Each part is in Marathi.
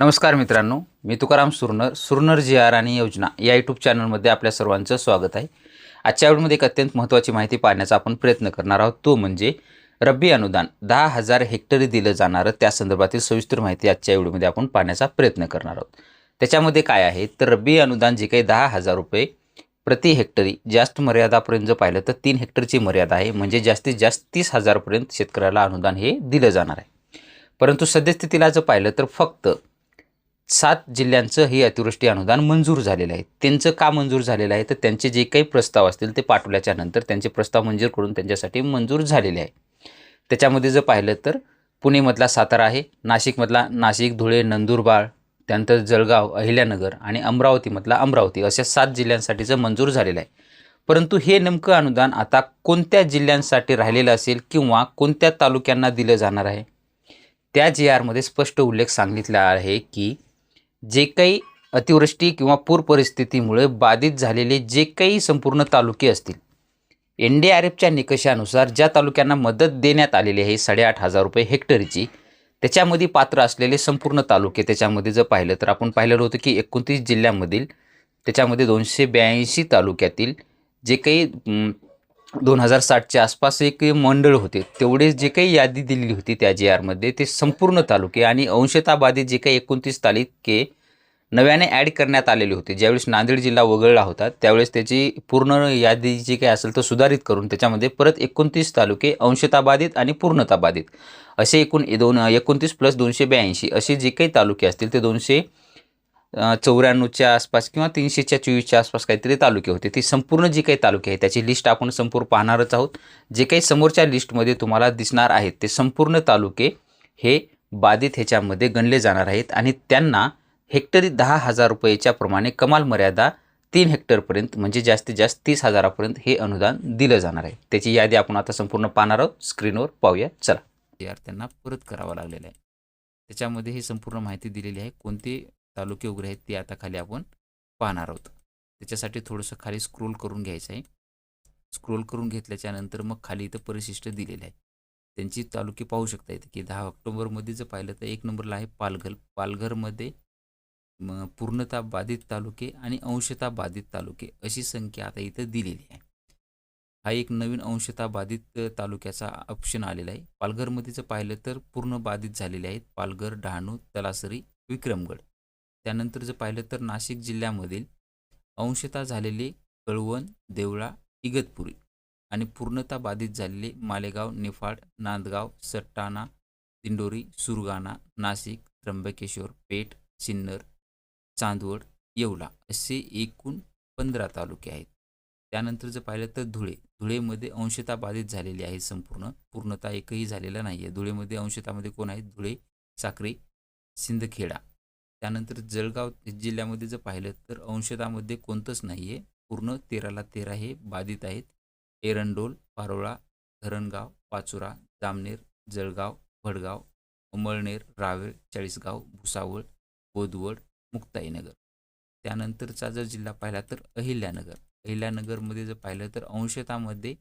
नमस्कार मित्रांनो मी तुकाराम सुरनर सुरनर जी आर आणि योजना या यूट्यूब चॅनलमध्ये आपल्या सर्वांचं स्वागत आहे. आजच्या वेळेमध्ये एक अत्यंत महत्त्वाची माहिती पाहण्याचा आपण प्रयत्न करणार आहोत. तो म्हणजे रब्बी अनुदान दहा हजार हेक्टरी दिलं जाणारं त्या संदर्भातील सविस्तर माहिती आजच्या व्हिडिओमध्ये आपण पाहण्याचा प्रयत्न करणार आहोत. त्याच्यामध्ये काय आहे? तर रब्बी अनुदान जे काही दहा हजार रुपये प्रति हेक्टरी जास्त मर्यादापर्यंत जर पाहिलं तर तीन हेक्टरची मर्यादा आहे. म्हणजे जास्तीत जास्त तीस हजारपर्यंत शेतकऱ्याला अनुदान हे दिलं जाणार आहे. परंतु सद्यस्थितीला जर पाहिलं तर फक्त सात जिल्ह्यांचं हे अतिवृष्टी अनुदान मंजूर झालेलं आहे. त्यांचं का मंजूर झालेलं आहे? तर त्यांचे जे काही प्रस्ताव असतील ते पाठवल्याच्या नंतर त्यांचे प्रस्ताव मंजूर करून त्यांच्यासाठी मंजूर झालेले आहे. त्याच्यामध्ये जर पाहिलं तर पुणेमधला सातारा आहे नाशिकमधला नाशिक धुळे नंदुरबार त्यानंतर जळगाव अहिल्यानगर आणि अमरावतीमधला अमरावती अशा सात जिल्ह्यांसाठीचं मंजूर झालेलं आहे. परंतु हे नेमकं अनुदान आता कोणत्या जिल्ह्यांसाठी राहिलेलं असेल किंवा कोणत्या तालुक्यांना दिलं जाणार आहे? त्या जी आरमध्ये स्पष्ट उल्लेख सांगितला आहे की जे काही अतिवृष्टी किंवा पूर परिस्थितीमुळे बाधित झालेले जे काही संपूर्ण तालुके असतील एन डी आर एफच्या निकषानुसार ज्या तालुक्यांना मदत देण्यात आलेली आहे साडेआठ हजार रुपये हेक्टरची त्याच्यामध्ये पात्र असलेले संपूर्ण तालुके त्याच्यामध्ये जर पाहिलं तर आपण पाहिलेलं होतं की एकोणतीस जिल्ह्यामधील त्याच्यामध्ये दोनशे ब्याऐंशी तालुक्यातील जे काही दोन हजार साठच्या आसपास एक मंडळ होते तेवढे जे काही यादी दिलेली होती त्या जी आरमध्ये ते संपूर्ण तालुके आणि अंशता बाधित जे काही एकोणतीस तालुके नव्याने ॲड करण्यात आलेले होते. ज्यावेळेस नांदेड जिल्हा वगळला होता त्यावेळेस त्याची पूर्ण यादी जी काही असेल तर सुधारित करून त्याच्यामध्ये परत एकोणतीस तालुके अंशताबाधित आणि पूर्णताबाधित. असे एकूण दोन एकोणतीस प्लस दोनशे ब्याऐंशी असे जे काही तालुके असतील ते दोनशे चौऱ्याण्णवच्या आसपास किंवा तीनशेच्या चोवीसच्या आसपास काहीतरी तालुके होते. ती संपूर्ण जी काही तालुके आहे त्याची लिस्ट आपण संपूर्ण पाहणारच आहोत. जे काही समोरच्या लिस्टमध्ये तुम्हाला दिसणार आहेत ते संपूर्ण तालुके हे बाधित ह्याच्यामध्ये गणले जाणार आहेत आणि त्यांना हेक्टरी दहा हजार रुपयेच्या प्रमाणे कमाल मर्यादा तीन हेक्टरपर्यंत म्हणजे जास्तीत जास्त तीस हजारापर्यंत हे अनुदान दिलं जाणार आहे. त्याची यादी आपण आता संपूर्ण पाहणार आहोत. स्क्रीनवर पाहूया. चला. यार त्यांना परत करावं लागलेलं आहे. त्याच्यामध्ये ही संपूर्ण माहिती दिलेली आहे. कोणते तालुके वगैरे आहेत ते आता खाली आपण पाहणार आहोत. त्याच्यासाठी थोडंसं खाली स्क्रोल करून घ्यायचं आहे. स्क्रोल करून घेतल्याच्यानंतर मग खाली इथं परिशिष्ट दिलेलं आहे. त्यांची तालुके पाहू शकता येते की दहा ऑक्टोबरमध्ये जर पाहिलं तर एक नंबरला आहे पालघर. पालघरमध्ये म पूर्णतः बाधित तालुके आणि अंशता बाधित तालुके अशी संख्या आता इथं दिलेली आहे. हा एक नवीन अंशता बाधित तालुक्याचा ऑप्शन आलेला आहे. पालघरमध्ये जर पाहिलं तर पूर्ण बाधित झालेले आहेत पालघर डहाणू तलासरी विक्रमगड. त्यानंतर जर पाहिलं तर नाशिक जिल्ह्यामधील अंशतः झालेले कळवण देवळा इगतपुरी आणि पूर्णता बाधित झालेले मालेगाव निफाड नांदगाव सट्टाणा दिंडोरी सुरगाणा नाशिक त्र्यंबकेश्वर पेठ सिन्नर चांदवड येवला असे एकूण पंधरा तालुके आहेत. त्यानंतर जर पाहिलं तर धुळे धुळेमध्ये अंशता बाधित झालेली आहेत संपूर्ण. पूर्णतः एकही झालेला नाही आहे धुळेमध्ये अंशतामध्ये कोण आहेत? धुळे साक्री सिंदखेडा. त्यानंतर जळगाव जिल्ह्यामध्ये जर पाहिलं तर अंशतामध्ये कोणतंच नाही आहे पूर्ण तेराला तेरा हे बाधित आहेत. एरंडोल पारोळा धरणगाव पाचोरा जामनेर जळगाव भडगाव अमळनेर रावेळ चाळीसगाव भुसावळ बोदवड मुक्ताईनगर. त्यानंतरचा जर जिल्हा पाहिला तर अहिल्यानगर. अहिल्यानगरमध्ये जर पाहिलं तर अंशतामध्ये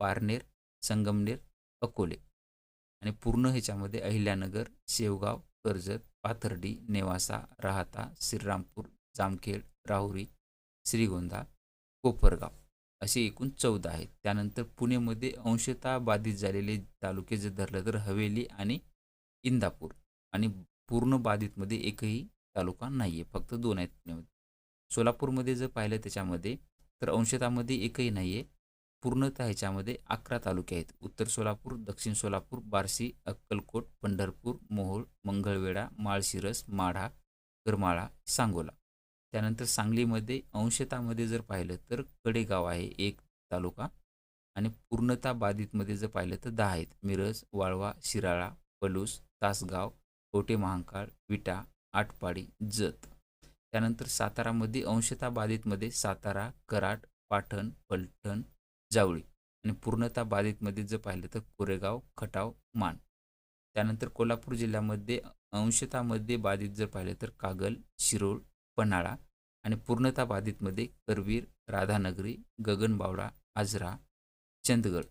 पारनेर संगमनेर अकोले आणि पूर्ण ह्याच्यामध्ये अहिल्यानगर शेवगाव कर्जत पाथर्डी नेवासा राहता श्रीरामपूर जामखेड राहुरी श्रीगोंदा कोपरगाव असे एकूण चौदा आहेत. त्यानंतर पुणेमध्ये अंशता बाधित झालेले तालुके जर धरलं तर हवेली आणि इंदापूर आणि पूर्ण बाधितमध्ये एकही तालुका नाही आहे फक्त दोन आहेत पुण्यामध्ये सोलापूरमध्ये जर पाहिलं त्याच्यामध्ये तर अंशतामध्ये एकही नाही आहे पूर्णतः ह्याच्यामध्ये अकरा तालुके आहेत. उत्तर सोलापूर दक्षिण सोलापूर बार्शी अक्कलकोट पंढरपूर मोहोळ मंगळवेढा माळशिरस माढा करमाळा सांगोला. त्यानंतर सांगलीमध्ये अंशतामध्ये जर पाहिलं तर कडेगाव आहे एक तालुका आणि पूर्णता बाधितमध्ये जर पाहिलं तर दहा आहेत. मिरज वाळवा शिराळा पलूस तासगाव कोटे महांकाळ विटा आटपाडी जत. त्यानंतर सातारामध्ये अंशता बाधितमध्ये सातारा कराड पाटण पलटण जावळी आणि पूर्णता बाधितमध्ये जर पाहिलं तर कोरेगाव खटाव मान. त्यानंतर कोल्हापूर जिल्ह्यामध्ये अंशतामध्ये बाधित जर पाहिलं तर कागल शिरोळ पन्हाळा आणि पूर्णता बाधितमध्ये करवीर राधानगरी गगनबावडा आजरा चंदगड.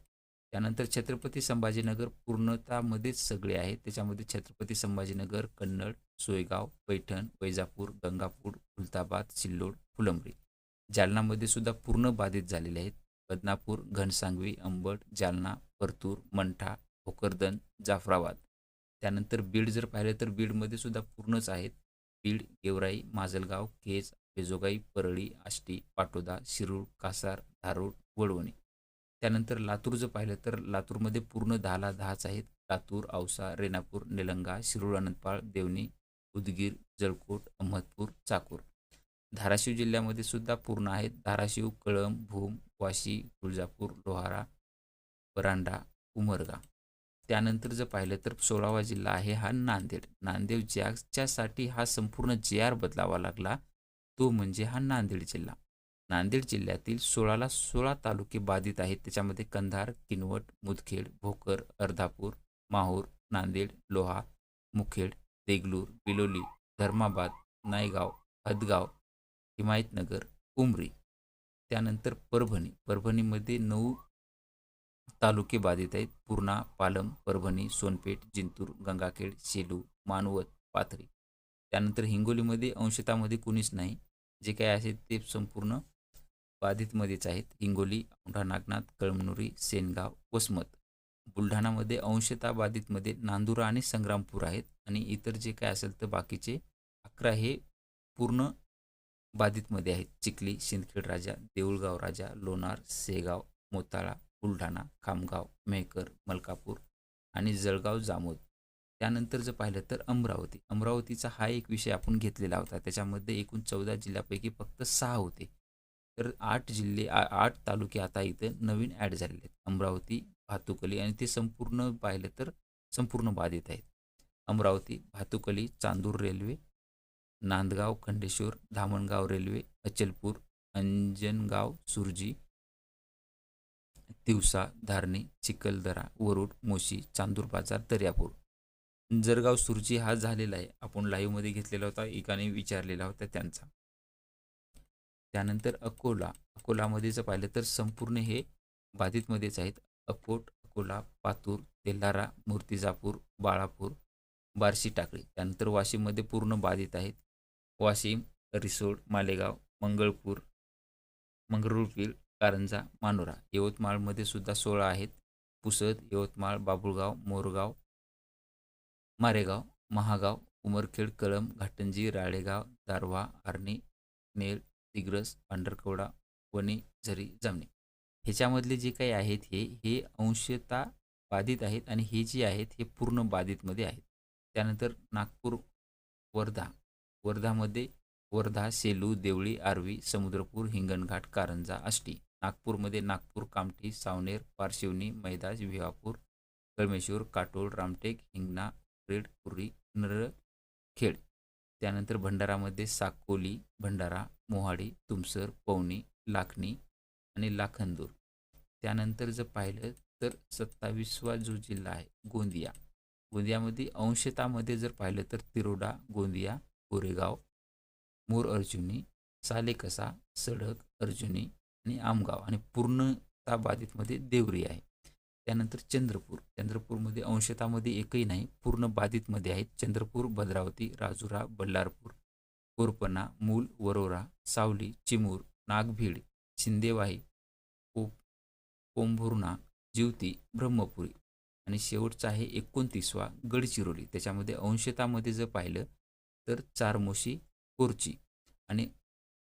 त्यानंतर छत्रपती संभाजीनगर पूर्णतामध्येच सगळे आहेत. त्याच्यामध्ये छत्रपती संभाजीनगर कन्नड सोयगाव पैठण वैजापूर गंगापूर खुलताबाद सिल्लोड फुलंब्री. जालनामध्ये सुद्धा पूर्ण बाधित झालेले आहेत. बदनापूर घनसांगवी अंबड जालना परतूर मंठा भोकरदन जाफराबाद. त्यानंतर बीड जर पाहिलं तर बीडमध्ये सुद्धा पूर्णच आहेत. बीड गेवराई माजलगाव केज बेजोगाई परळी आष्टी पाटोदा शिरूर कासार धारूर वडवणी त्यानंतर लातूर जर पाहिलं तर लातूरमध्ये पूर्ण दहाला दहाच आहेत. लातूर औसा रेणापूर निलंगा शिरूर अनंतपाळ देवणी उदगीर जळकोट अहमदपूर चाकूर. धाराशिव जिल्ह्यामध्ये सुद्धा पूर्ण आहेत. धाराशिव कळंब भूम वाशी तुळजापूर लोहारा परांडा उमरगा. त्यानंतर जर पाहिलं तर सोळावा जिल्हा आहे हा नांदेड. नांदेड ज्याच्यासाठी हा संपूर्ण जे आर बदलावा लागला तो म्हणजे हा नांदेड जिल्हा. नांदेड जिल्ह्यातील सोळाला सोळा तालुके बाधित आहेत. त्याच्यामध्ये कंधार किनवट मुदखेड भोकर अर्धापूर माहूर नांदेड लोहा मुखेड देगलूर बिलोली धर्माबाद नायगाव हदगाव हिमायतनगर उमरी त्यानंतर परभणी. परभणीमध्ये नऊ तालुके बाधित आहेत. पूर्णा पालम परभणी सोनपेठ जिंतूर गंगाखेड सेलू मानवत पाथरी. त्यानंतर हिंगोलीमध्ये अंशतामध्ये कुणीच नाही. जे काय आहे ते संपूर्ण बाधितमध्येच आहेत. हिंगोली औंढा नागनाथ कळमनुरी सेनगाव वसमत. बुलढाणामध्ये अंशता बाधितमध्ये नांदुरा आणि संग्रामपूर आहेत आणि इतर जे काय असेल तर बाकीचे अकरा हे पूर्ण बाधितमध्ये आहेत. चिखली शिंदखेड राजा देऊळगाव राजा लोणार सेगाव मोताळा बुलढाणा खामगाव मेहकर मलकापूर आणि जळगाव जामोद. त्यानंतर जर पाहिलं तर अमरावती. अमरावतीचा हा एक विषय आपण घेतलेला होता. त्याच्यामध्ये एकूण चौदा जिल्ह्यापैकी फक्त सहा होते. तर आठ जिल्हे आ आठ तालुके आता इथं नवीन ॲड झालेले आहेत. अमरावती भातुकली आणि ते संपूर्ण पाहिलं तर संपूर्ण बाधित आहेत. Amravati Bhatkuli Chandur Railway Nandgaon Khandeshwar Dhamangaon Railway Achalpur Anjangaon Surji Tiosa Dharni Chikhaldara Warud Moshi Chandur Bazar Daryapur. जरगाव सुरजी हा झालेला आहे. आपण लाईव्हमध्ये घेतलेला होता एकाने विचारलेला होता त्यांचा. त्यानंतर अकोला. अकोलामध्ये जर पाहिलं तर संपूर्ण हे बाधितमध्येच आहेत. अकोट अकोला पातूर तेल्हारा मूर्तिजापूर बाळापूर बार्शी टाकळी. त्यानंतर वाशिममध्ये पूर्ण बाधित आहेत. वाशिम रिसोड मालेगाव मंगळपूर मंगरुळपीर कारंजा मानोरा यवतमाळमध्ये सुद्धा सोळा आहेत. पुसद यवतमाळ बाबुळगाव मोरगाव मारेगाव महागाव उमरखेड कळम घाटंजी राळेगाव दारवा आर्णी नेर दिग्रस पांढरकवडा वणी झरी जमणे. ह्याच्यामधले जे काही आहेत हे हे अंशता बाधित आहेत आणि हे जे आहेत हे पूर्ण बाधितमध्ये आहेत. त्यानंतर नागपूर वर्धा. वर्धामध्ये वर्धा सेलू देवळी आर्वी समुद्रपूर हिंगणघाट कारंजा आष्टी. नागपूरमध्ये नागपूर कामठी सावनेर पारशिवनी मैदाज विवापूर कळमेश्वर काटोल रामटेक हिंगणा रेड पुरी नरखेड. त्यानंतर भंडारामध्ये साकोली भंडारा मोहाडी तुमसर पवनी लाखणी आणि लाखंदूर त्यानंतर जर पाहिलं तर सत्तावीसवा जो जिल्हा आहे गोंदिया. गोंदियामध्ये अंशतामध्ये जर पाहिलं तर तिरोडा गोंदिया कोरेगाव मोर अर्जुनी सालेकसा सडक अर्जुनी आणि आमगाव आणि पूर्णता बाधितमध्ये देवरी आहे. त्यानंतर चंद्रपूर. चंद्रपूरमध्ये अंशतामध्ये एकही नाही पूर्ण बाधितमध्ये आहेत. चंद्रपूर भद्रावती राजुरा बल्लारपूर कोरपणा मूल वरोरा सावली चिमूर नागभीड शिंदेवाही कोंभुर्णा जिवती ब्रह्मपुरी आणि शेवटचा आहे एकोणतीसवा गडचिरोली. त्याच्यामध्ये अंशतामध्ये जर पाहिलं तर चारमोशी कोरची आणि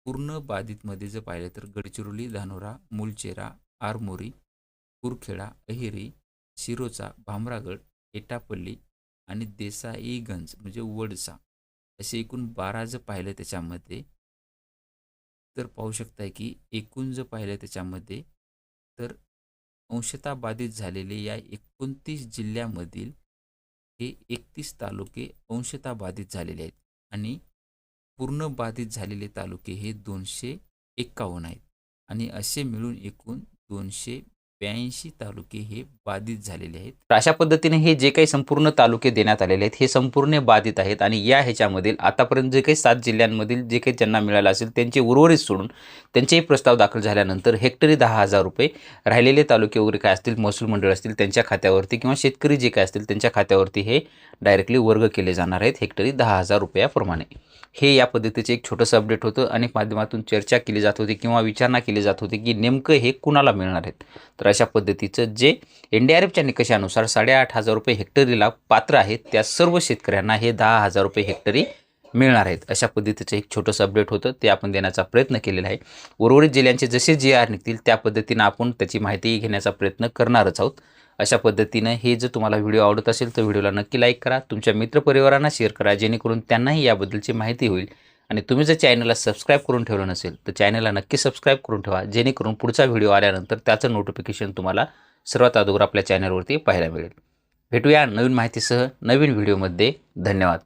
पूर्ण बाधितमध्ये जर पाहिलं तर गडचिरोली धानोरा मुलचेरा आरमोरी कुरखेडा अहेरी शिरोचा भामरागड एटापल्ली आणि देसाईगंज म्हणजे वडसा. असे एकूण बारा जर पाहिलं त्याच्यामध्ये तर पाहू शकताय की एकूण जर पाहिलं त्याच्यामध्ये तर अंशता बाधित झालेले या एकोणतीस जिल्ह्यामधील हे एकतीस तालुके अंशता बाधित झालेले आहेत आणि पूर्ण बाधित झालेले तालुके हे दोनशे एक्कावन्न आहेत. आणि असे मिळून एकूण दोनशे ब्याऐंशी तालुके हे बाधित झालेले आहेत. तर अशा पद्धतीने हे जे काही संपूर्ण तालुके देण्यात आलेले आहेत हे संपूर्ण बाधित आहेत आणि या ह्याच्यामधील आतापर्यंत जे काही सात जिल्ह्यांमधील जे काही ज्यांना मिळालं असेल त्यांचे उर्वरित सोडून त्यांचेही प्रस्ताव दाखल झाल्यानंतर हेक्टरी दहा हजार रुपये राहिलेले तालुके वगैरे काय असतील महसूल मंडळ असतील त्यांच्या खात्यावरती किंवा शेतकरी जे काय असतील त्यांच्या खात्यावरती हे डायरेक्टली वर्ग केले जाणार आहेत हेक्टरी दहा हजार रुपयाप्रमाणे. हे या पद्धतीचे एक छोटंसं अपडेट होतं आणि माध्यमातून चर्चा केली जात होती किंवा विचारणा केली जात होती की नेमकं हे कुणाला मिळणार आहेत? तर अशा पद्धतीचं जे एन डी आर एफच्या निकषानुसार साडेआठ हजार रुपये हेक्टरीला पात्र आहेत त्या सर्व शेतकऱ्यांना हे दहा हजार रुपये हेक्टरी मिळणार आहेत. अशा पद्धतीचं एक छोटंसं अपडेट होतं. ते आपण देण्याचा प्रयत्न केलेला आहे. उर्वरित जिल्ह्यांचे जसे जे आर निघतील त्या पद्धतीनं आपण त्याची माहिती घेण्याचा प्रयत्न करणारच आहोत. अशा पद्धतीनं हे जर तुम्हाला व्हिडिओ आवडत असेल तर व्हिडिओला नक्की लाईक करा. तुमच्या मित्रपरिवारांना शेअर करा जेणेकरून त्यांनाही याबद्दलची माहिती होईल. आणि तुम्ही जर चॅनलला सबस्क्राईब करून ठेवलं नसेल तर चॅनलला नक्की सबस्क्राईब करून ठेवा जेणेकरून पुढचा व्हिडिओ आल्यानंतर त्याचं नोटिफिकेशन तुम्हाला सर्वात अगोदर आपल्या चॅनलवरती पाहायला मिळेल. भेटूया नवीन माहितीसह नवीन व्हिडिओमध्ये. धन्यवाद.